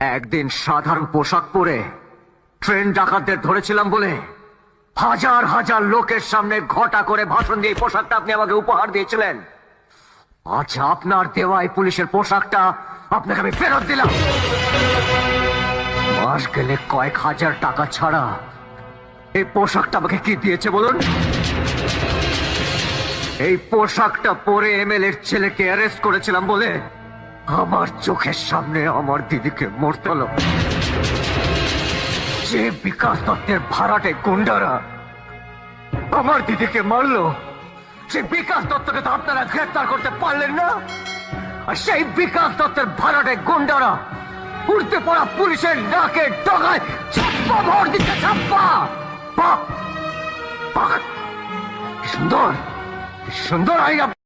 একদিন সাধারণ পোশাক পরে ট্রেন ডাকাতদের ধরেছিলাম বলে হাজার হাজার লোকের সামনে ঘটা করে ভাষণ দিয়ে পোশাকটা আপনি আমাকে উপহার দিয়েছিলেন। আজ আপনার দেওয়া এই পুলিশের পোশাকটা আপনাকে আমি ফেরত দিলাম। মাস গেলে কয়েক হাজার টাকা ছাড়া এই পোশাকটা আমাকে কি দিয়েছে বলুন? এই পোশাকটা পরে এমএলএর ছেলেকে অ্যারেস্ট করেছিলাম বলে আমার চোখের সামনে আমার দিদিকে মরতে হলো। যে বিকাশ দত্তের ভাড়াটে গুন্ডারা আমার দিদিকে মারলো সেই বিকাশ দত্তকে তো আপনারা গ্রেফতার করতে পারলেন না। আর সেই বিকাশ দত্তের ভাড়াটে গুন্ডারা উঠতে পড়া পুলিশের নাকে ডগায় ছাপ্পা ভর দিচ্ছে, ছাপ্পা! সুন্দর সুন্দর আইন